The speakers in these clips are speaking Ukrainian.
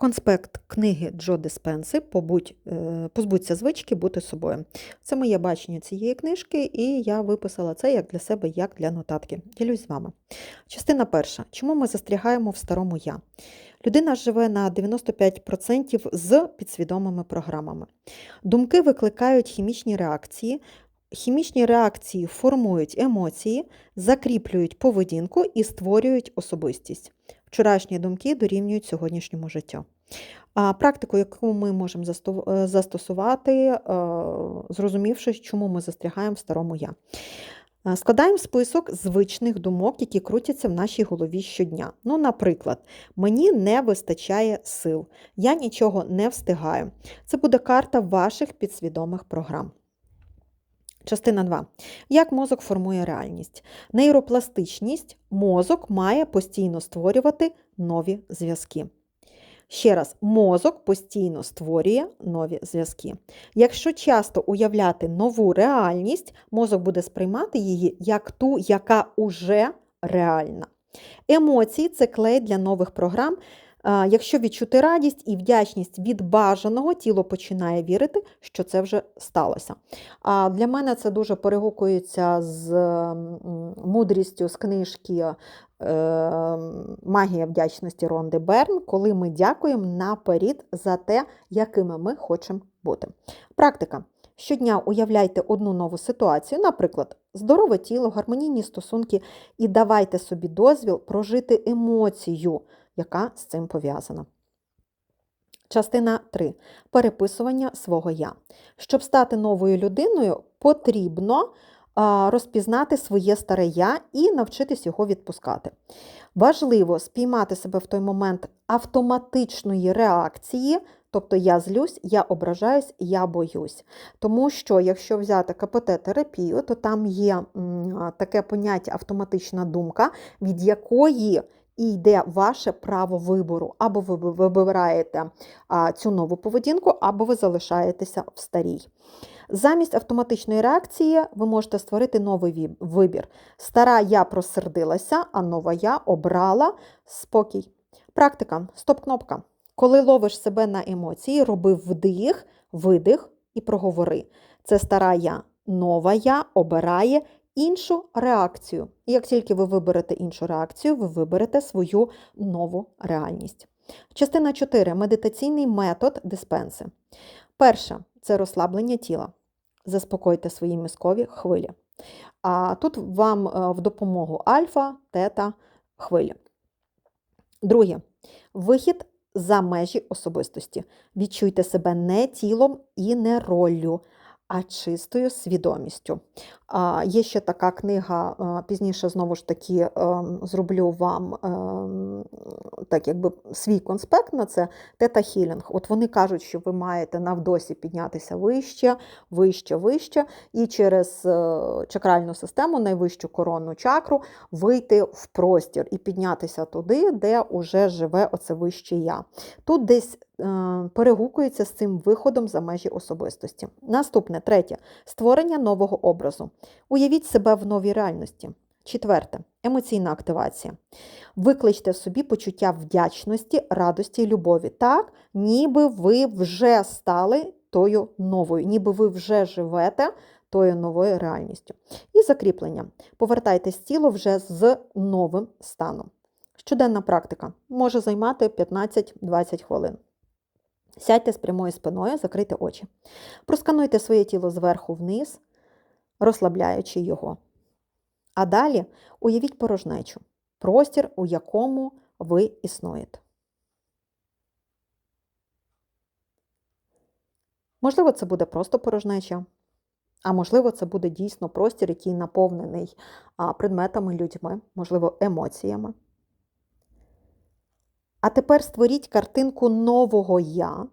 Конспект книги Джо Диспенси «Побудь, е, Позбудься звички бути собою. Це моє бачення цієї книжки, і я виписала це як для себе, як для нотатки. Ділюсь з вами. Частина перша. Чому ми застрягаємо в старому я? Людина живе на 95% з підсвідомими програмами. Думки викликають хімічні реакції. Хімічні реакції формують емоції, закріплюють поведінку і створюють особистість. Вчорашні думки дорівнюють сьогоднішньому життю. А практику, яку ми можемо е, застосувати, е, зрозумівши, чому ми застрягаємо в старому я. Е, Складаємо список звичних думок, які крутяться в нашій голові щодня. Ну, наприклад, мені не вистачає сил, я нічого не встигаю. Це буде карта ваших підсвідомих програм. Частина 2. Як мозок формує реальність? Нейропластичність мозок має постійно створювати нові зв'язки. Ще раз, мозок постійно створює нові зв'язки. Якщо часто уявляти нову реальність, мозок буде сприймати її як ту, яка уже реальна. Емоції це клей для нових програм. Якщо відчути радість і вдячність від бажаного, тіло починає вірити, що це вже сталося. А для мене це дуже перегукується з мудрістю з книжки е, Магія вдячності Ронди Берн, коли ми дякуємо наперед за те, якими ми хочемо бути. Практика. Щодня уявляйте одну нову ситуацію, наприклад, здорове тіло, гармонійні стосунки, і давайте собі дозвіл прожити емоцію, яка з цим пов'язана. Частина 3. Переписування свого я. Щоб стати новою людиною, потрібно розпізнати своє старе я і навчитись його відпускати. Важливо спіймати себе в той момент автоматичної реакції, тобто я злюсь, я ображаюсь, я боюсь. Тому що, якщо взяти КПТ-терапію, то там є таке поняття автоматична думка, від якої і йде ваше право вибору. Або ви ви вибираєте цю нову поведінку, або ви залишаєтеся в старій. Замість автоматичної реакції ви можете створити новий вибір. Стара я просердилася, а нова я обрала спокій. Практика. Стоп-кнопка. Коли ловиш себе на емоції, роби вдих, видих і проговори. Це стара я, нова я обирає іншу реакцію. І як тільки ви виберете іншу реакцію, ви виберете свою нову реальність. Частина 4. Медитаційний метод диспенси. Перше це розслаблення тіла. Заспокойте свої мізкові хвилі. А тут вам е, в допомогу альфа, тета, хвилі. Друге вихід за межі особистості. Відчуйте себе не тілом і не роллю, а чистою свідомістю. Є ще така книга, пізніше знову ж таки ем, зроблю вам ем, так, якби свій конспект на це тета хілінг. От вони кажуть, що ви маєте навдосі піднятися вище, вище, вище, і через е, чакральну систему, найвищу коронну чакру, вийти в простір і піднятися туди, де уже живе оце вище я. Тут десь перегукується з цим виходом за межі особистості. Наступне, третє створення нового образу. Уявіть себе в новій реальності. Четверте емоційна активація. Викличте в собі почуття вдячності, радості і любові. Так, ніби ви вже стали тою новою, ніби ви вже живете тою новою реальністю. І закріплення. Повертайтесь тіло вже з новим станом. Щоденна практика може займати 15-20 хвилин. Сядьте з прямою спиною, закрийте очі. Проскануйте своє тіло зверху вниз, розслабляючи його. А далі уявіть порожнечу, простір, у якому ви існуєте. Можливо, це буде просто порожнеча, а можливо, це буде дійсно простір, який наповнений предметами, людьми, можливо, емоціями. А тепер створіть картинку нового я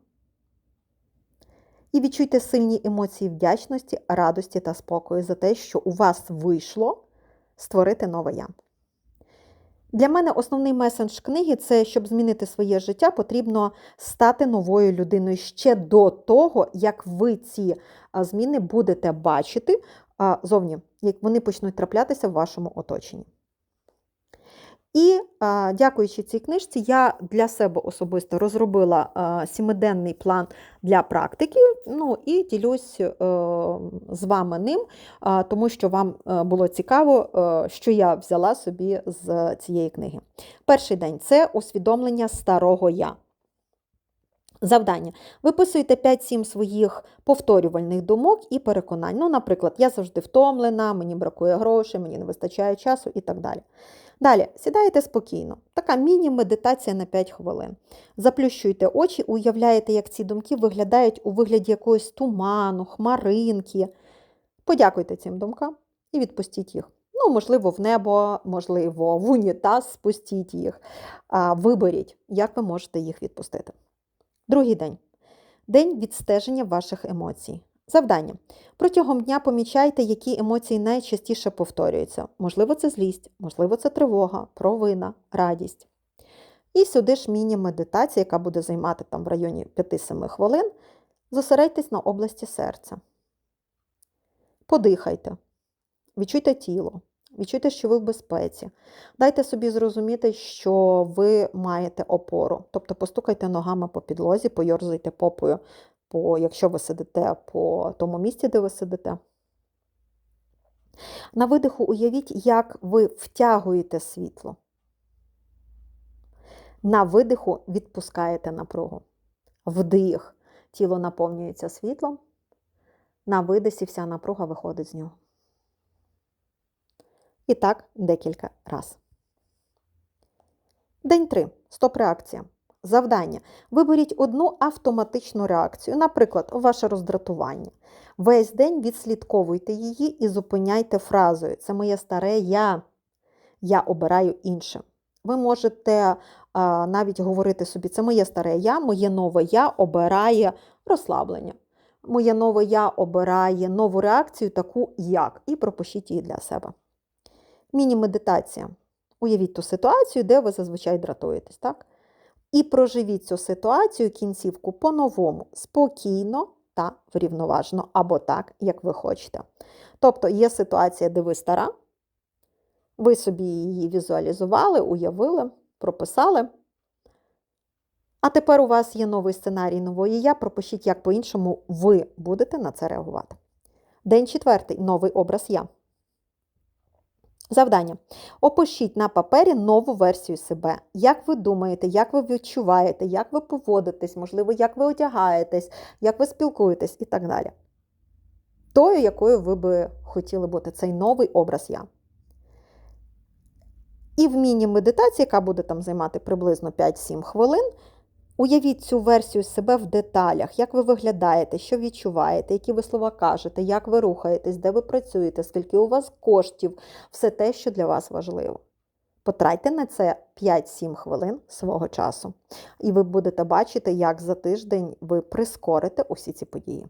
і відчуйте сильні емоції вдячності, радості та спокою за те, що у вас вийшло створити нове я. Для мене основний месендж книги це, щоб змінити своє життя, потрібно стати новою людиною ще до того, як ви ці зміни будете бачити зовні, як вони почнуть траплятися в вашому оточенні. І дякуючи цій книжці, я для себе особисто розробила сімиденний план для практики. Ну і ділюсь е, з вами ним, тому що вам е, було цікаво, е, що я взяла собі з цієї книги. Перший день це усвідомлення старого я. Завдання. Виписуйте 5-7 своїх повторювальних думок і переконань. Ну, наприклад, я завжди втомлена, мені бракує грошей, мені не вистачає часу і так далі. Далі, сідаєте спокійно. Така міні-медитація на 5 хвилин. Заплющуйте очі, уявляєте, як ці думки виглядають у вигляді якогось туману, хмаринки. Подякуйте цим думкам і відпустіть їх. Ну, можливо, в небо, можливо, в унітаз спустіть їх. Виберіть, як ви можете їх відпустити. Другий день. День відстеження ваших емоцій. Завдання. Протягом дня помічайте, які емоції найчастіше повторюються. Можливо, це злість, можливо, це тривога, провина, радість. І сюди ж міні-медитація, яка буде займати там в районі 5-7 хвилин. Зосередьтесь на області серця. Подихайте, відчуйте тіло, відчуйте, що ви в безпеці. Дайте собі зрозуміти, що ви маєте опору. Тобто постукайте ногами по підлозі, пойорзуйте попою, по, якщо ви сидите по тому місці, де ви сидите. На видиху уявіть, як ви втягуєте світло. На видиху відпускаєте напругу. Вдих. Тіло наповнюється світлом. На видисі вся напруга виходить з нього. І так декілька разів. День 3. Стоп-реакція. Завдання. Виберіть одну автоматичну реакцію, наприклад, ваше роздратування. Весь день відслідковуйте її і зупиняйте фразою. Це моє старе я. Я обираю інше. Ви можете а, навіть говорити собі, це моє старе я, моє нове я обирає розслаблення. Моє нове я обирає нову реакцію, таку як, і пропишіть її для себе. Міні-медитація. Уявіть ту ситуацію, де ви зазвичай дратуєтесь. так? І проживіть цю ситуацію, кінцівку по-новому, спокійно та врівноважено, або так, як ви хочете. Тобто є ситуація, де ви стара, ви собі її візуалізували, уявили, прописали. А тепер у вас є новий сценарій нової я. Пропишіть, як по-іншому ви будете на це реагувати. День четвертий новий образ я. Завдання. Опишіть на папері нову версію себе. Як ви думаєте, як ви відчуваєте, як ви поводитесь, можливо, як ви одягаєтесь, як ви спілкуєтесь і так далі. Тою, якою ви би хотіли бути цей новий образ я. І в міні-медитації, яка буде там займати приблизно 5-7 хвилин, Уявіть цю версію себе в деталях, як ви виглядаєте, що відчуваєте, які ви слова кажете, як ви рухаєтесь, де ви працюєте, скільки у вас коштів, все те, що для вас важливо. Потратьте на це 5-7 хвилин свого часу. І ви будете бачити, як за тиждень ви прискорите усі ці події.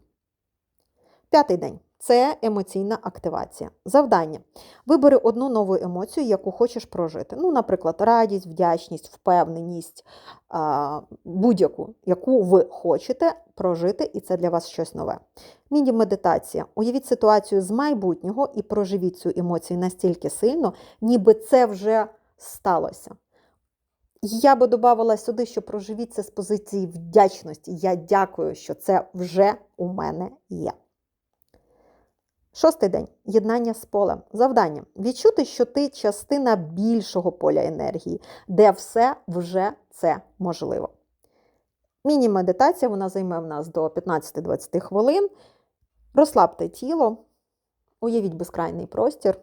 П'ятий день це емоційна активація. Завдання. Вибери одну нову емоцію, яку хочеш прожити. Ну, Наприклад, радість, вдячність, впевненість, будь-яку, яку ви хочете прожити, і це для вас щось нове. Міні-медитація. Уявіть ситуацію з майбутнього і проживіть цю емоцію настільки сильно, ніби це вже сталося. Я би додавала сюди, що проживіть це з позиції вдячності. Я дякую, що це вже у мене є. Шостий день єднання з полем. Завдання відчути, що ти частина більшого поля енергії, де все вже це можливо. Міні-медитація вона займе в нас до 15-20 хвилин. Розслабте тіло, уявіть безкрайний простір.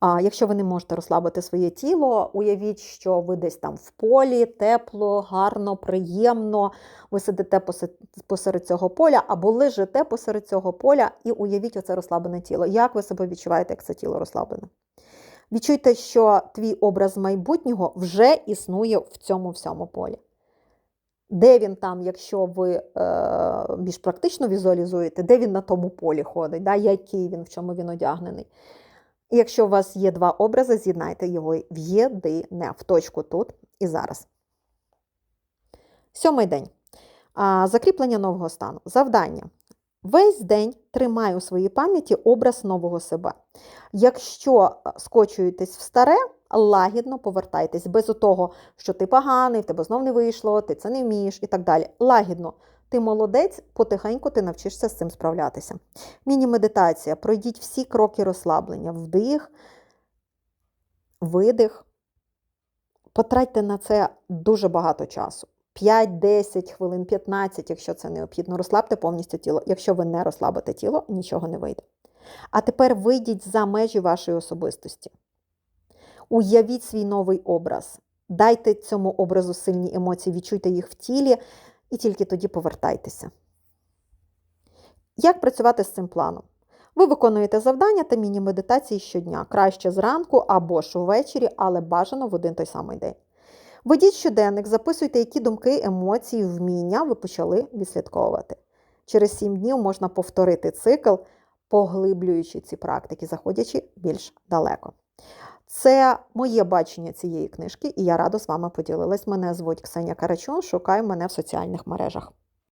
А Якщо ви не можете розслабити своє тіло, уявіть, що ви десь там в полі, тепло, гарно, приємно, ви сидите посеред цього поля або лежите посеред цього поля і уявіть оце розслаблене тіло. Як ви себе відчуваєте, як це тіло розслаблене? Відчуйте, що твій образ майбутнього вже існує в цьому всьому полі. Де він там, якщо ви е, більш практично візуалізуєте, де він на тому полі ходить, да, який він, в чому він одягнений. І якщо у вас є два образи, з'єднайте його в єдине, в точку тут і зараз. Сьомий день. Закріплення нового стану. Завдання. Весь день тримай у своїй пам'яті образ нового себе. Якщо скочуєтесь в старе, лагідно повертайтесь, без того, що ти поганий, в тебе знов не вийшло, ти це не вмієш і так далі. Лагідно. Ти молодець, потихеньку ти навчишся з цим справлятися. Міні-медитація. Пройдіть всі кроки розслаблення, вдих, видих. Потратьте на це дуже багато часу. 5, 10 хвилин, 15, якщо це необхідно. Розслабте повністю тіло. Якщо ви не розслабите тіло, нічого не вийде. А тепер вийдіть за межі вашої особистості. Уявіть свій новий образ. Дайте цьому образу сильні емоції, відчуйте їх в тілі, і тільки тоді повертайтеся. Як працювати з цим планом? Ви виконуєте завдання та міні-медитації щодня, краще зранку або ж ввечері, але бажано в один той самий день. Ведіть щоденник, записуйте, які думки, емоції, вміння ви почали відслідковувати. Через 7 днів можна повторити цикл, поглиблюючи ці практики, заходячи більш далеко. Це моє бачення цієї книжки, і я радо з вами поділилась. Мене звуть Ксенія Карачун. Шукай мене в соціальних мережах.